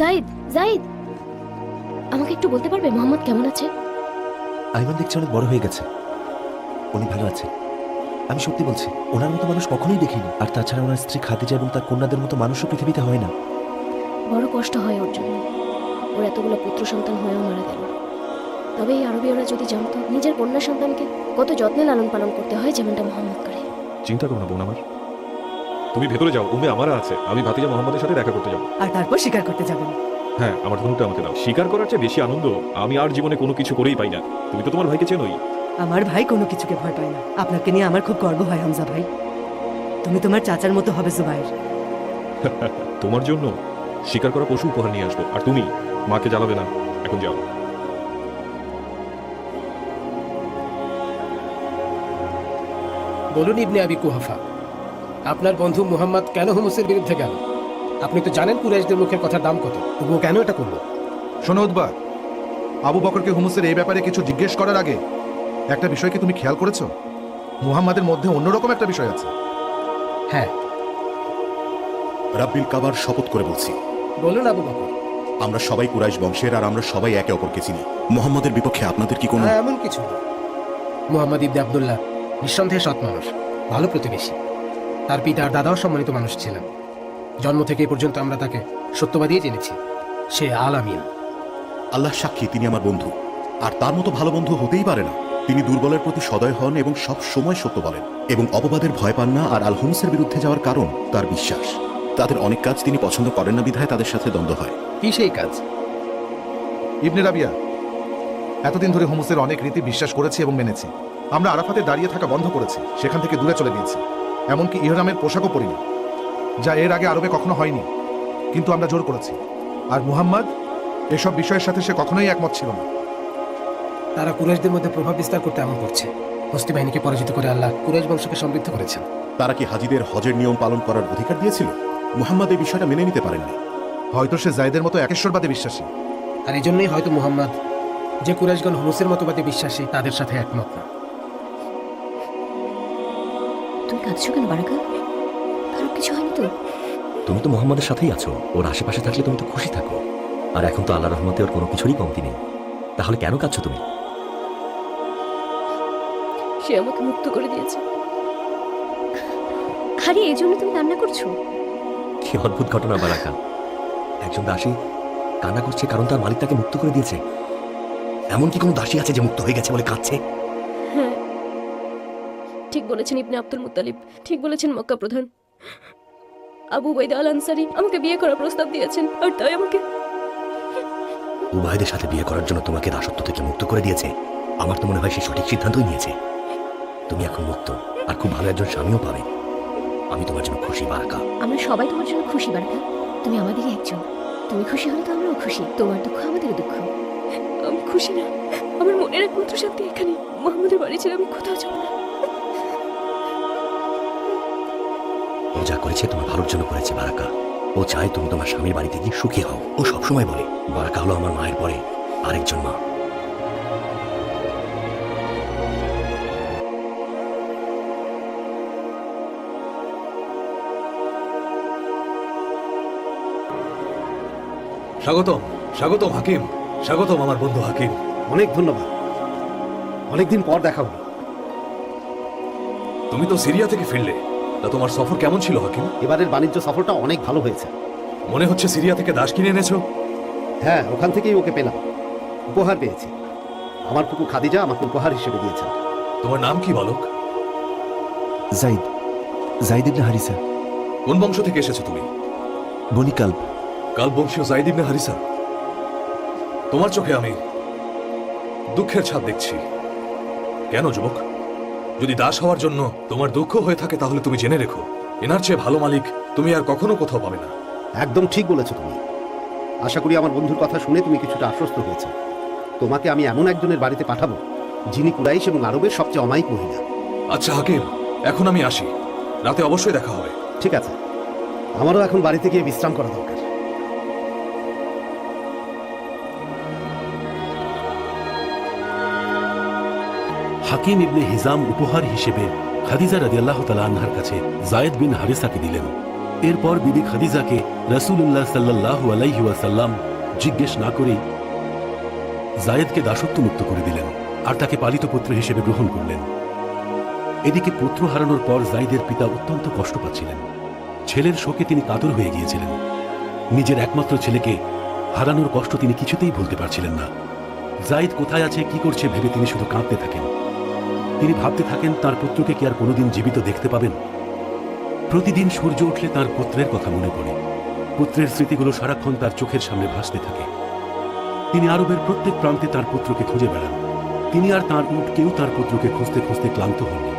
জাহিদ জাহিদ আমাকে একটু বলতে পারবে মোহাম্মদ কেমন আছে? আইমান দেখছি অনেক বড় হয়ে গেছে। উনি ভালো আছে আমি সত্যি বলছি ওনার মতো মানুষ কখনোই দেখিনি। আর তাছাড়া ওনার স্ত্রী খাদিজা এবং তার কন্যাদের মতো মানুষও পৃথিবীতে হয় না। বড় কষ্ট হয় ওর জন্য। ওর এতগুলো পুত্র সন্তান হয়েও মারা গেল। তবে এই আরবীয়রা যদি জানতো নিজের কন্যা সন্তানকে কত যত্নে লালন পালন করতে হয় যেমনটা মোহাম্মদ করে। চিন্তা করো না বোন আমার। তুমি ভেতরে যাও উমে আমারা আছে। আমি ভাতিজা মোহাম্মদের সাথে দেখা করতে যাব। আর তারপর স্বীকার করতে যাবেন হ্যাঁ আমার ধনুটা আমাকে দাও। স্বীকার করার চেয়ে বেশি আনন্দ আমি আর জীবনে কোনো কিছু করেই পাই না। তুমি তো তোমার ভাইকে চেনোই। আমার ভাই কোনো কিছুকে ভয় পায় না। আপনাকে নিয়ে আমার খুব গর্ব হয় হামজা ভাই। তুমি তোমার চাচার মতো হবে জুবাইর। তোমার জন্য শিকার করা পশু উপহার নিয়ে আসব। আর তুমি মাকে জ্বালাবে না। এখন যাও। বলুন ইবনে আবি কুহাফা আপনার বন্ধু মুহাম্মদ কেন হুমসের বিরুদ্ধে গেল? আপনি তো জানেন কুরাইশদের মুখের কথা দাম কত। তবুও কেন এটা করল? শোনো উদ্বা আবু বকরকে হুমুসের এই ব্যাপারে কিছু জিজ্ঞেস করার আগে একটা বিষয় কি তুমি খেয়াল করেছ? মুহাম্মাদের মধ্যে অন্যরকম একটা বিষয় আছে। হ্যাঁ। রাব্বিল কাবার শপথ করে বলছি। বলুন আবু বকর। আমরা সবাই কুরাইশ বংশের আর আমরা সবাই একে অপরকে চিনি। মোহাম্মদের বিপক্ষে আপনাদের কি কোনো হ্যাঁ এমন কিছু না। মুহাম্মদ ইবনে আবদুল্লাহ নিঃসন্দেহে সৎ মানুষ ভালো প্রতিবেশী। তার পিতা আর দাদাও সম্মানিত মানুষ ছিলেন। জন্ম থেকে এ পর্যন্ত আমরা তাকে সত্যবাদী জেনেছি। সে আল আমিন। আল্লাহ সাক্ষী তিনি আমার বন্ধু। আর তার মতো ভালো বন্ধু হতেই পারে না। তিনি দুর্বলের প্রতি সদয় হন এবং সব সময় সত্য বলেন। এবং অপবাদের ভয় পান না আর আল হুমসের বিরুদ্ধে যাওয়ার কারণ তার বিশ্বাস। তাদের অনেক কাজ তিনি পছন্দ করেন না বিধায় তাদের সাথে দ্বন্দ্ব হয়। কি সেই কাজ? ইবনে রাবিয়া এতদিন ধরে হোমসের অনেক রীতি বিশ্বাস করেছি এবং মেনেছি। আমরা আরাফাতে দাঁড়িয়ে থাকা বন্ধ করেছি। সেখান থেকে দূরে চলে গিয়েছি। এমনকি ইহরামের পোশাকও পরিনি যা এর আগে আরবে কখনো হয়নি কিন্তু আমরা জোর করেছি। আর মুহাম্মদ এসব বিষয়ের সাথে সে কখনোই একমত ছিল না। তারা কুরাইশদের মধ্যে প্রভাব বিস্তার করতে এমন করছে। হস্তি বাহিনীকে পরাজিত করে আল্লাহ কুরাইশ বংশকে সমৃদ্ধ করেছেন। তারা কি হাজিদের হজের নিয়ম পালন করার অধিকার দিয়েছিল? মুহাম্মদ এই বিষয়টা মেনে নিতে পারেননি। হয়তো সে জায়দের মতো একেশ্বরবাদে বিশ্বাসী। আর এই জন্যই হয়তো মুহাম্মদ যে কুরাইশগণ হুমসের মতবাদে বিশ্বাসী তাদের সাথে একমত না। তুমি কাঁদছো কেন বারাকা? কারও কিছু হয়নি তো? তুমি তো মোহাম্মদের সাথেই আছো। ওর আশেপাশে থাকলে তুমি তো খুশি থাকো। আর এখন তো আল্লাহ রহমতে ওর কোনো কিছুরই কমতি নেই। তাহলে কেন কাঁদছো তুমি? সে আমাকে মুক্ত করে দিয়েছে। আরে এই জন্য তুমি কান্না করছ? কি অদ্ভুত ঘটনা বারাকা। একজন দাসী কান্না করছে কারণ তার মালিক তাকে মুক্ত করে দিয়েছে। এমন কি কোনো দাসী আছে যে মুক্ত হয়ে গেছে বলে কাঁদছে? হ্যাঁ ঠিক বলেছেন ইবনে আব্দুল মুত্তালিব ঠিক বলেছেন মক্কা প্রধান। আবু বাইদা আল আনসারি আমাকে বিয়ে করার প্রস্তাব দিয়েছেন আর তাই আমাকে উভয়দের সাথে বিয়ে করার জন্য তোমাকে দাসত্ব থেকে মুক্ত করে দিয়েছে। আমার তো মনে হয় সে সঠিক সিদ্ধান্তই নিয়েছে। তুমি এখন মুক্ত আর খুব ভালো একজন স্বামীও পাবে। আমি তোমার জন্য খুশি বারাকা। আমরা সবাই তোমার জন্য খুশি বারাকা। তুমি আমাদেরই একজন। তুমি খুশি হলে তো আমরাও খুশি। তোমার দুঃখ আমাদের দুঃখ। আমি খুশি না। আমার মনের একমাত্র শান্তি এখানে। মোহাম্মদের বাড়ি ছিল আমি কোথাও যাব না। যা করেছে তোমার ভালোর জন্য করেছে বারাকা। ও চায় তুমি তোমার স্বামীর বাড়িতে গিয়ে সুখী হও। ও সবসময় বলে বারাকা হলো আমার মায়ের পরে আরেকজন মা। স্বাগতম স্বাগতম হাকিম স্বাগতম আমার বন্ধু হাকিম। অনেক ধন্যবাদ। অনেকদিন পর দেখা হলো। তুমি তো সিরিয়া থেকে ফিরলে। তা তোমার সফর কেমন ছিল হাকিম? এবারের বাণিজ্য সফরটা অনেক ভালো হয়েছে। মনে হচ্ছে সিরিয়া থেকে দাস কিনে এনেছো? হ্যাঁ ওখান থেকেই ওকে পেলাম। উপহার পেয়েছি। আমার কুকু খাদিজা আমাকে উপহার হিসেবে দিয়েছেন। তোমার নাম কি বালক? জাইদ। জাইদ ইবনে হারিসা। কোন বংশ থেকে এসেছ তুমি? বনি কাল্ব কাল বংশীয় জাইদ ইবনে হারিসা। তোমার চোখে আমি দুঃখের ছাপ দেখছি। কেন যুবক? যদি দাস হওয়ার জন্য তোমার দুঃখ হয়ে থাকে তাহলে তুমি জেনে রেখো। এনার চেয়ে ভালো মালিক তুমি আর কখনো কোথাও পাবে না। একদম ঠিক বলেছ তুমি। আশা করি আমার বন্ধুর কথা শুনে তুমি কিছুটা আশ্বস্ত হয়েছে। তোমাকে আমি এমন একজনের বাড়িতে পাঠাবো যিনি কুরাইশ এবং আরবের সবচেয়ে অমায়িক মহিলা। আচ্ছা হাকিম এখন আমি আসি। রাতে অবশ্যই দেখা হবে। ঠিক আছে। আমারও এখন বাড়িতে গিয়ে বিশ্রাম করা দরকার। হাকিম ইবনে হিজাম উপহার হিসেবে খাদিজা রাদিয়াল্লাহু তাআলা আনহার কাছে জায়েদ বিন হারিসাকে দিলেন। এরপর বিবি খাদিজাকে রসুল্লাহ সাল্লাহ আলাইহি ওয়াসাল্লাম জিজ্ঞেস না করেই জায়েদকে দাসত্ব মুক্ত করে দিলেন আর তাকে পালিত পুত্র হিসেবে গ্রহণ করলেন। এদিকে পুত্র হারানোর পর জাইদের পিতা অত্যন্ত কষ্ট পাচ্ছিলেন। ছেলের শোকে তিনি কাতর হয়ে গিয়েছিলেন। নিজের একমাত্র ছেলেকে হারানোর কষ্ট তিনি কিছুতেই ভুলতে পারছিলেন না। জাইদ কোথায় আছে, কি করছে ভেবে তিনি শুধু কাঁদতে থাকেন। তিনি ভাবতে থাকেন তার পুত্রকে কি আর কোনোদিন জীবিত দেখতে পাবেন? প্রতিদিন সূর্য উঠলে তার পুত্রের কথা মনে পড়ে। পুত্রের স্মৃতিগুলো সারাক্ষণ তার চোখের সামনে ভাসতে থাকে। তিনি আরবের প্রত্যেক প্রান্তে তার পুত্রকে খুঁজে বেড়ান। তিনি আর তার উট কেউ তার পুত্রকে খুঁজতে খুঁজতে ক্লান্ত হননি।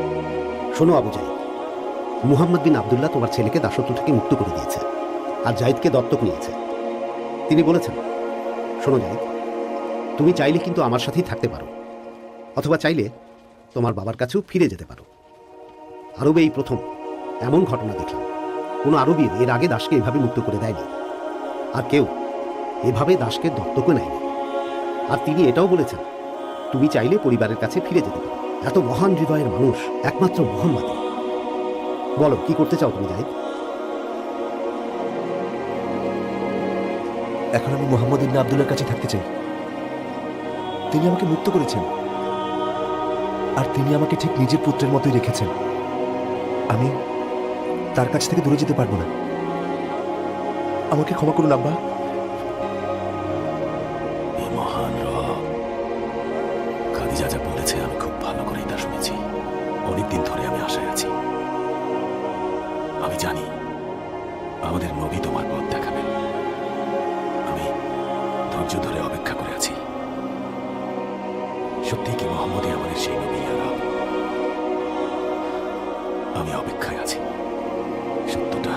শোনো আবু জাইদ, মুহাম্মদ বিন আবদুল্লাহ তোমার ছেলেকে দাসত্ব থেকে মুক্ত করে দিয়েছে আর জাইদকে দত্তক নিয়েছে। তিনি বলেছেন, শোনো জাইদ, তুমি চাইলে কিন্তু আমার সাথেই থাকতে পারো, অথবা চাইলে তোমার বাবার কাছেও ফিরে যেতে পারো। আরবে এই প্রথম, এমন ঘটনা দেখলাম। কোনো আরবীর এর আগে দাসকে এভাবে মুক্ত করে দেয়নি। আর কেউ এভাবে দাসকে দত্তকও নেয়নি। আর তিনি এটাও বলেছেন, তুমি চাইলে পরিবারের কাছে ফিরে যেতে পারো। এত মহান হৃদয়ের মানুষ একমাত্র মোহাম্মদই। বলো, কি করতে চাও তুমি, জাহিদ? এখন আমি মোহাম্মদ ইবনে আবদুল্লার কাছে থাকতে চাই। তিনি আমাকে মুক্ত করেছেন। আর তিনি আমাকে ঠিক নিজের পুত্রের মতোই রেখেছেন। আমি তার কাছ থেকে দূরে যেতে পারব না। আমাকে ক্ষমা করুন, আব্বা। মহান যা বলেছে আমি খুব ভালো তা শুনেছি। ধরে আমি আশায় আছি। আমি জানি আমাদের নবী তোমার পথ দেখাবেন। আমি ধৈর্য ধরে অপেক্ষা করে আছি। সত্যি কি মোহাম্মদই আমাদের সেই নবী ইয়া আমি অপেক্ষায় আছি। সত্যটা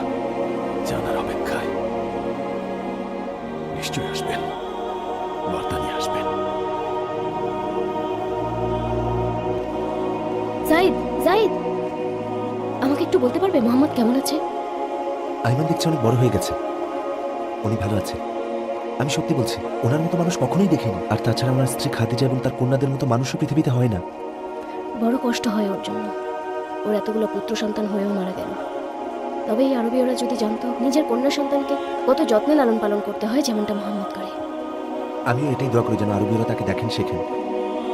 জানার অপেক্ষায়। নিশ্চয়ই আসবেন। বার্তা নিয়ে আসবেন। জাইদ জাইদ! আমাকে একটু বলতে পারবে মোহাম্মদ কেমন আছে? আইমান দেখছি অনেক বড় হয়ে গেছে। উনি ভালো আছে আমি সত্যি বলছি ওনার মতো মানুষ কখনোই দেখিনি। আর তাছাড়া ওনার স্ত্রী খাদিজা এবং তার কন্যাদের মতো মানুষও পৃথিবীতে হয় না। বড় কষ্ট হয় ওর জন্য। ওর এতগুলো পুত্র সন্তান হয়েও মারা গেল। তবে এই আরবীয়রা যদি জানতো নিজের কন্যা সন্তানকে কত যত্নে লালন পালন করতে হয় যেমনটা মোহাম্মদ করে। আমিও এটাই দোয়া করি যেন আরবীয়রা তাকে দেখেন শেখেন।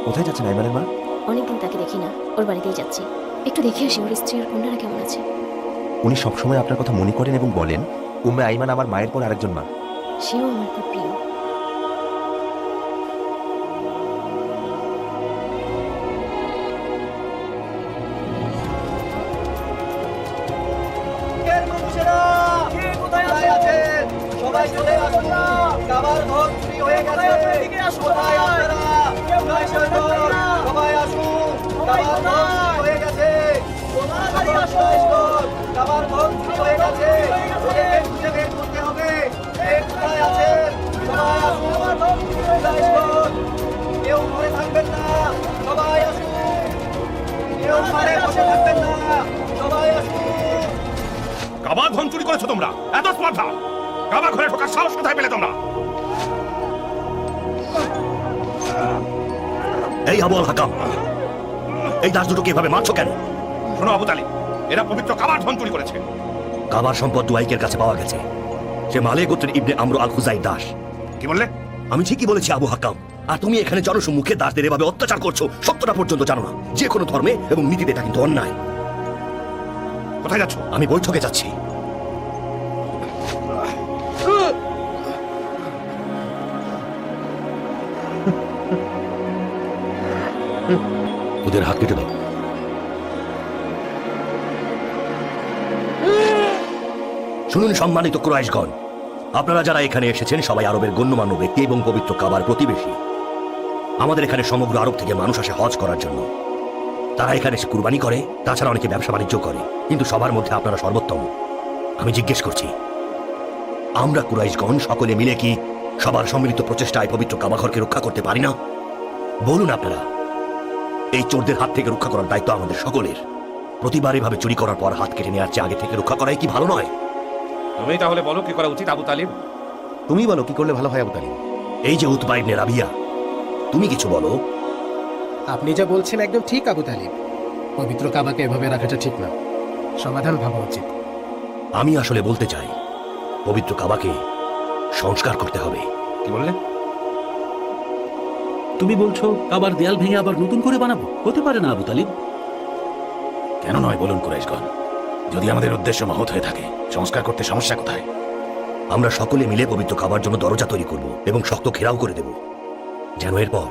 কোথায় যাচ্ছেন আইমানের মা? অনেকদিন তাকে দেখি না ওর বাড়িতেই যাচ্ছি। একটু দেখে আসি ওর স্ত্রী আর কন্যারা কেমন আছে। উনি সবসময় আপনার কথা মনে করেন এবং বলেন উম্মে আইমান আমার মায়ের পর আরেকজন মা। সেও আমার প্রিয় সবাই চলে আসুন। কাবার ঘর চুরি হয়ে গেছে। আপনারা? সবাই আসুন সবাই আসুন। কাবার ঘর চুরি হয়ে গেছে। তাড়াতাড়ি আসুন। কাবার ঘর চুরি হয়ে গেছে। ওদেরকে খুঁজে বের করতে হবে। কে কোথায় আছেন? সবাই আসুন। সবাই আসুন? কেউ ঘরে থাকবেন না। সবাই আসুন। কেউ ঘরে বসে থাকবেন না। কাবার ধন চুরি করেছ তোমরা। এত স্পর্ধা। কাবার ঘরে ঢোকার সাহস কোথায় পেলে তোমরা? এই আবুল হাকাম এই দাস দুটোকে এভাবে মারছো কেন? শোনো আবু তালিব এরা পবিত্র কাবার ধন চুরি করেছে। কাবার সম্পদ দুয়াইকের কাছে পাওয়া গেছে। সে মালে গোত্রের ইবনে আমরু আল খুজাই দাস। কি বললে? আমি ঠিকই বলেছি আবু হাকাম আর তুমি এখানে জনসম্মুখে দাসদের এভাবে অত্যাচার করছ সত্যটা পর্যন্ত জানো না। যে কোনো ধর্মে এবং নীতিতে এটা কিন্তু অন্যায়। কোথায় যাচ্ছ? আমি বৈঠকে যাচ্ছি। ওদের হাত কেটে দাও। শুনুন সম্মানিত ক্রয়েশগণ আপনারা যারা এখানে এসেছেন সবাই আরবের গণ্যমান্য ব্যক্তি এবং পবিত্র কাবার প্রতিবেশী। আমাদের এখানে সমগ্র আরব থেকে মানুষ আসে হজ করার জন্য। তারা এখানে এসে কুরবানি করে, তাছাড়া অনেকে ব্যবসা বাণিজ্য করে, কিন্তু সবার মধ্যে আপনারা সর্বোত্তম। আমি জিজ্ঞেস করছি, আমরা কুরাইশগণ সকলে মিলে কি সবার সম্মিলিত প্রচেষ্টায় পবিত্র কাবাঘরকে রক্ষা করতে পারি না? বলুন আপনারা এই চোরদের হাত থেকে রক্ষা করার দায়িত্ব আমাদের সকলের। প্রতিবার এভাবে চুরি করার পর হাত কেটে নেওয়ার চেয়ে আগে থেকে রক্ষা করাই কি ভালো নয়? তুমি তাহলে বলো কি করা উচিত আবু তালিব? তুমি বলো কি করলে ভালো হয় আবু তালিব? এই যে উৎপাইবনে রাবিয়া তুমি কিছু বলো? আপনি যা বলছেন একদম ঠিক আবু তালিব। পবিত্র কাবাকে এভাবে রাখাটা ঠিক না। সমাধান ভাবা উচিত। আমি আসলে বলতে চাই পবিত্র কাবাকে সংস্কার করতে হবে। কি বললে? তুমি বলছো কাবার দেয়াল ভেঙে আবার নতুন করে বানাবো? হতে পারে না আবু তালিব। কেন নয় বলুন কুরাইশগণ? যদি আমাদের উদ্দেশ্য মহৎ হয়ে থাকে সংস্কার করতে সমস্যা কোথায়? আমরা সকলে মিলে পবিত্র খাবার জন্য দরজা তৈরি করব এবং শক্ত ঘেরাও করে দেব। যেন এরপর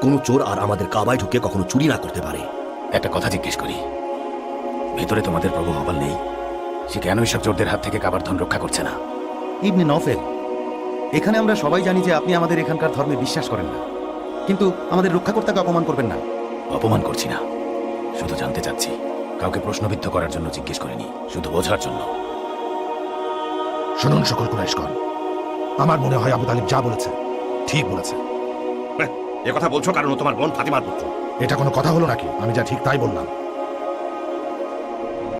কোনো চোর আর আমাদের কাবায় ঢুকে কখনো চুরি না করতে পারে। একটা কথা জিজ্ঞেস করি। ভেতরে তোমাদের প্রভু হবাল নেই। সে কেন এসব চোরদের হাত থেকে কাবার ধন রক্ষা করছে না? ইবনে নফেল এখানে আমরা সবাই জানি যে আপনি আমাদের এখানকার ধর্মে বিশ্বাস করেন না। কিন্তু আমাদের রক্ষাকর্তাকে অপমান করবেন না। অপমান করছি না। শুধু জানতে চাচ্ছি কাউকে প্রশ্নবিদ্ধ করার জন্য জিজ্ঞেস করিনি শুধু বোঝার জন্য। শুনুন সকল কুরাইশগণ আমার মনে হয় আবু তালিব যা বলেছে ঠিক বলেছে। এ কথা বলছো কারণ তোমার বোন ফাতিমার পুত্র। এটা কোনো কথা হলো নাকি? আমি যা ঠিক তাই বললাম।